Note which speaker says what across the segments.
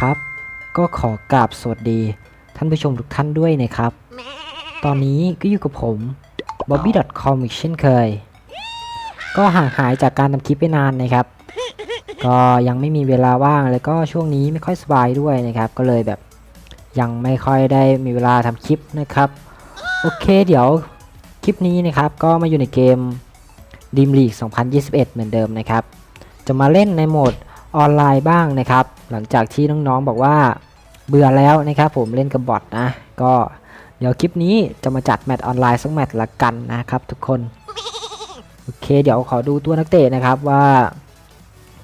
Speaker 1: ครับ ก็ขอกราบสวัสดี ท่านผู้ชมทุกท่านด้วยนะครับ ตอนนี้ก็อยู่กับผม bobby.com อีกเช่นเคย ก็ห่างหายจากการทำคลิปไปนานนะครับ ก็ยังไม่มีเวลาว่างแล้วก็ช่วงนี้ไม่ค่อยสบายด้วยนะครับ ก็เลยแบบยังไม่ค่อยได้มีเวลาทำคลิปนะครับ โอเคเดี๋ยวคลิปนี้นะครับก็มาอยู่ในเกม Dream League 2021 เหมือนเดิมนะครับ จะมาเล่นในโหมด ออนไลน์บ้างนะครับ หลังจากที่น้องๆบอกว่าเบื่อแล้วนะครับผมเล่นกับบอทนะ ก็เดี๋ยวคลิปนี้จะมาจัดแมตช์ออนไลน์สักแมตช์ละกันนะครับทุกคน โอเค เดี๋ยวขอดูตัวนักเตะนะครับว่า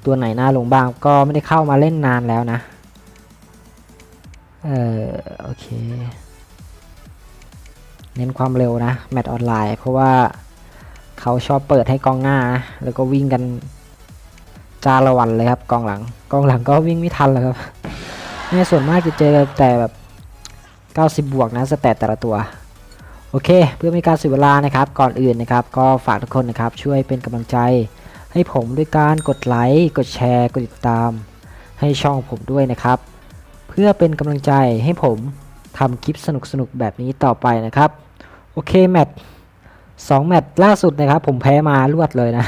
Speaker 1: ตัวไหนน่าลงบ้างก็ไม่ได้เข้ามาเล่นนานแล้วนะ เออโอเค เน้นความเร็วนะ แมตช์ออนไลน์ เพราะว่าเขาชอบเปิดให้กองหน้านะแล้วก็วิ่งกัน จาละวันเลยครับกองหลังกองหลังก็วิ่งไม่ทันเลยครับเนี่ยส่วนมากจะเจอแต่แบบ 90 บวกนะสแตทแต่ละตัวโอเค เพื่อไม่การเสียเวลานะครับก่อนอื่นนะครับ ก็ฝากทุกคนนะครับช่วยเป็นกำลังใจ ให้ผมด้วยการกดไลค์กดแชร์กดติดตาม ให้ช่องผมด้วยนะครับ เพื่อเป็นกำลังใจให้ผมทำคลิปสนุกๆแบบนี้ต่อไปนะครับ โอเคแมตช์สองแมตช์ล่าสุดนะครับ ผมแพ้มารวดเลยนะ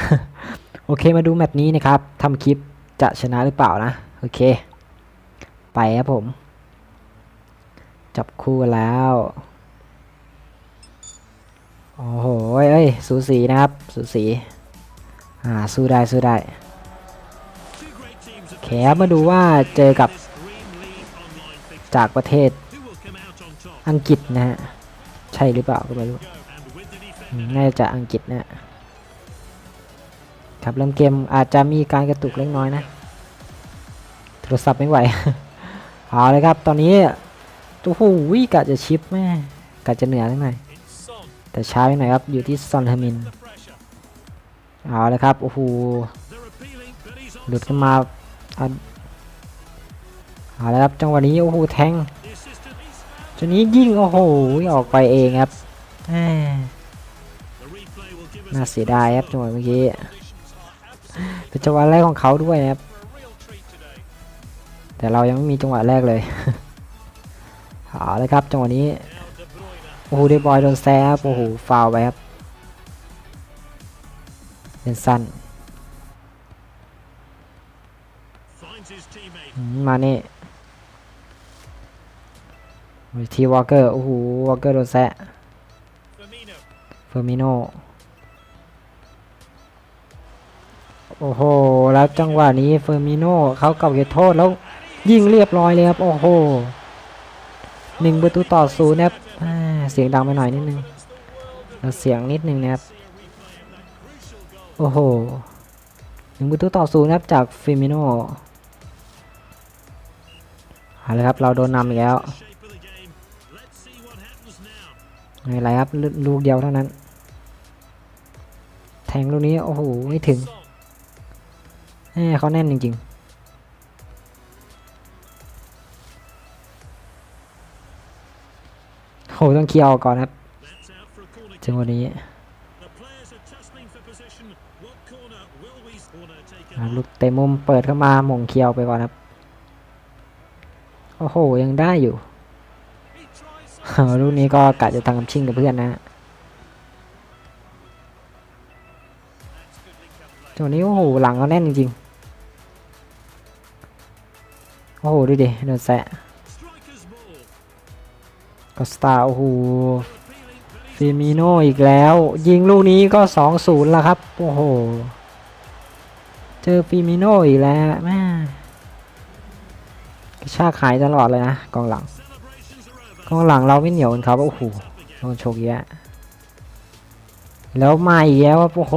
Speaker 1: โอเคมาดูแมตช์นี้นะครับทำคลิปจะชนะหรือเปล่านะ โอเค ไปครับผม จับคู่กันแล้ว โอ้โห เอ้ย สูสีนะครับ สูสี อ่า สู้ได้ สู้ได้โอเคครับมาดูว่าเจอกับจากประเทศอังกฤษนะฮะ ใช่หรือเปล่าก็ไม่รู้ น่าจะอังกฤษนะ ครับเริ่มเกมอาจจะมีการกระตุกเล็กน้อยนะ โทรศัพท์ไม่ไหว เอาเลยครับ ตอนนี้โอ้โหวิกะจะชิปแม่กะจะเหนือนิดหน่อยแต่ช้าไปหน่อยครับ อยู่ที่ซอนเฮมิน เอาเลยครับ โอ้โห หลุดขึ้นมาเอาเอาเลยครับ จังหวะนี้โอ้โหแทงจังนี้ยิงโอ้โหออกไปเองครับน่าเสียดายครับจังหวะเมื่อกี้ เป็นจังหวะแรกของเขาด้วยครับ แต่เรายังไม่มีจังหวะแรกเลยเอาเลยครับจังหวะนี้ โอ้โหเดบอยโดนแซบโอ้โหฟาวไปครับเป็นสั้นมมานี่ทีวอลเกอร์โอ้โหวอลเกอร์โดนแซะเฟอร์มิโน โอ้โห แล้วจังหวะนี้เฟอร์มิโนเขาเกับเขตโทษแล้วยิงเรียบร้อยเลยครับ โอ้โหหนึ่งประตูต่อศูนย์นะครับเสียงดังไปหน่อยนิดนึงแล้วเสียงนิดนึงนะครับ โอ้โหหนึ่งประตูต่อศูนย์นะครับจากเฟอร์มิโนเอาเลยครับเราโดนนำอีกแล้วไม่ไรครับลูกเดียวเท่านั้น แทงลูกนี้ โอ้โห ไม่ถึง แหมเขาแน่นจริง ๆโหต้องเคลียร์ออกก่อนครับจังหวะนี้อะลูกเตะมุมเปิดเข้ามาหม่งเคลียวไปก่อนครับ โอ้โห ยังได้อยู่ลูกนี้ก็กะจะทำชิงกับเพื่อนนะฮะจังหวะนี้โอ้โหหลังเขาแน่นจริงๆ โอ้โหดูดิโดนแซะก็สตาร์โอ้โหฟิมิโนอีกแล้ว ยิงลูกนี้ก็2-0แล้วครับ โอ้โห เจอฟิมิโนอีกแล้วแม่กระชากหายตลอดเลยนะกองหลัง กองหลังเราไม่เหนียวกันครับโอ้โหโดนโชกแยะแล้วมาอีกแล้วโอ้โห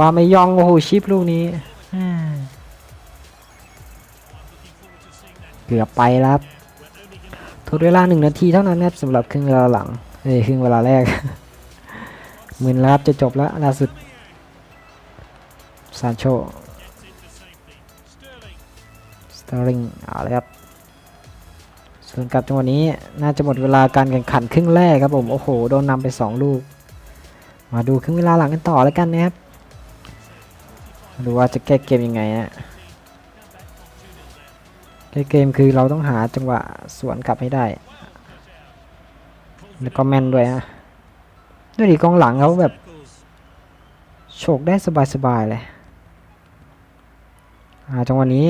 Speaker 1: บาไม่ยองโอ้โหชิปลูกนี้ เกือบไปแล้วครับทดเวลาหนึ่งนาทีเท่านั้นนะครับสำหรับครึ่งเวลาหลังเอ้ยครึ่งเวลาแรกมึนแล้วครับจะจบแล้วล่าสุดซานโชสเตอริงเอาเลยครับส่วนกับจังหวะนี้น่าจะหมดเวลาการแข่งขันครึ่งแรกครับผมโอ้โหโดนนำไป 2 ลูก มาดูครึ่งเวลาหลังกันต่อแล้วกันนะครับดูว่าจะแก้เกมยังไงฮะ เกมคือเราต้องหาจังหวะสวนกลับให้ได้ แล้วก็แม่นด้วยนะด้วยดีกองหลังเขาแบบโฉกได้สบายๆเลยอ่าจังหวะนี้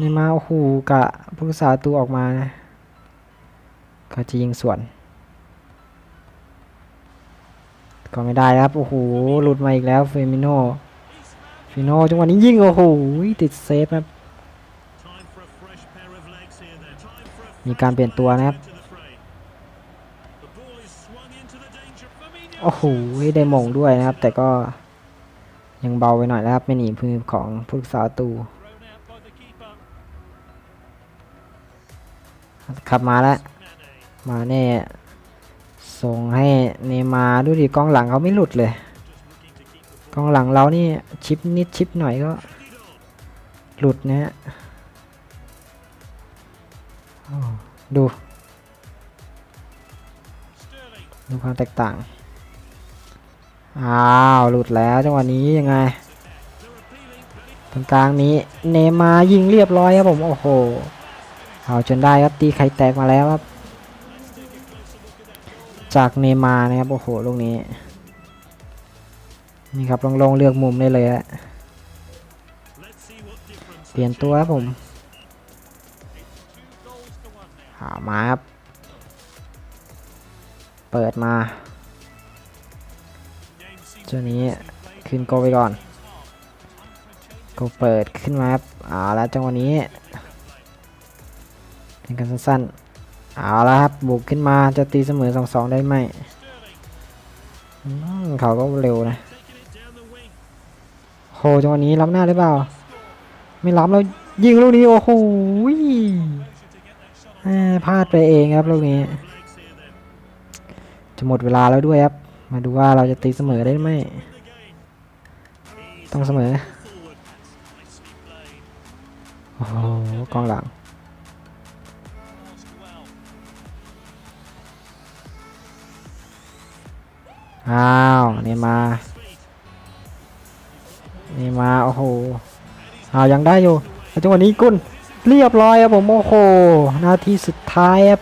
Speaker 1: นี่มาโอ้โหกะผู้รักษาประตูออกมานะเขาจะยิงสวน ก็ไม่ได้ครับ โอ้โหหลุดมาอีกแล้วเฟมิโนฟิโนจังหวะนี้ยิงโอ้โหติดเซฟครับ มีการเปลี่ยนตัวนะครับ โอ้โห ได้มงด้วยนะครับ แต่ก็ยังเบาไปหน่อยนะครับ ไม่หนีพื้นของผู้รักษาตู ขับมาแล้ว มาแน่ส่งให้เนมาร์ดูดิกองหลังเขาไม่หลุดเลย กองหลังเรานี่ชิปนิดชิปหน่อยก็ หลุดนะฮะ ดู ดูความแตกต่าง อ้าว หลุดแล้วจังหวะนี้ยังไง ตรงกลางนี้ เนย์มายิงเรียบร้อยครับผม โอ้โห เอาจนได้ครับตีไข่แตกมาแล้วครับ จากเนย์มานะครับ โอ้โห ลูกนี้ นี่ครับลองๆเลือกมุมได้เลยฮะเปลี่ยนตัวครับผมามาครับ เปิดมาเจ้านี้ขึ้นโกไปก่อนโกเปิดขึ้นมาครับเอาแล้วจังหวะนี้เป็นกันสั้นๆเอาแล้วครับบุกขึ้นมาจะตีเสมอสองสองได้ไหมเขาก็เร็วนะโหจังหวะนี้รับหน้าหรือเปล่า ไม่รับแล้วยิงลูกนี้โอ้โห พลาดไปเองครับลูกนี้ จะหมดเวลาแล้วด้วยครับ มาดูว่าเราจะตีเสมอได้ไหม ต้องเสมอ โอ้โหกองหลังอ้าวนี่มา นี่มา โอ้โหอ้าวยังได้อยู่แล้วจังหวะนี้กุน เรียบร้อยครับผมโอ้โหนาทีสุดท้ายครับ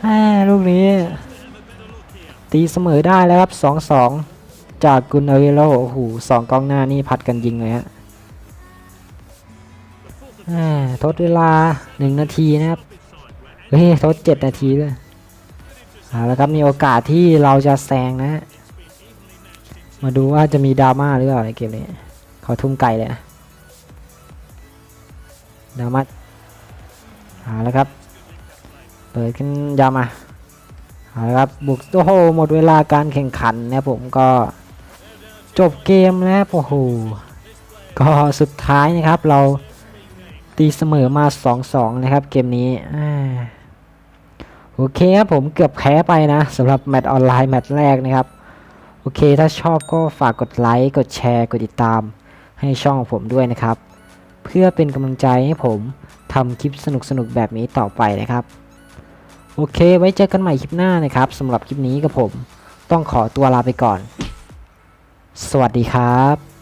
Speaker 1: แหมลูกนี้ ตีเสมอได้แล้วครับสองสองจากกุนเอริโลโอ้โหสองกองหน้านี่ผัดกันยิงเลยฮะแหมทดเวลาหนึ่งนาทีนะครับเฮ้ยทดเจ็ดนาทีเลยเอาละครับมีโอกาสที่เราจะแซงนะฮะมาดูว่าจะมีดราม่าหรือเปล่าในเกมนี้เขาทุ่มไก่เลยนะ ดาม่าเอาละครับ เปิดขึ้นยามาเอาละครับ บุกโอ้โหหมดเวลาการแข่งขันนะผมก็จบเกมแล้วโอ้โหก็สุดท้ายนะครับเราตีเสมอมา 2-2 นะครับเกมนี้โอเคครับผมเกือบแพ้ไปนะสำหรับแมตช์ออนไลน์แมตช์แรกนะครับ โอเคถ้าชอบก็ฝากกดไลค์ กดแชร์ กดติดตามให้ช่องของผมด้วยนะครับ เพื่อเป็นกำลังใจให้ผมทำคลิปสนุกๆแบบนี้ต่อไปนะครับ โอเค ไว้เจอกันใหม่คลิปหน้านะครับสำหรับคลิปนี้กับผม ต้องขอตัวลาไปก่อน สวัสดีครับ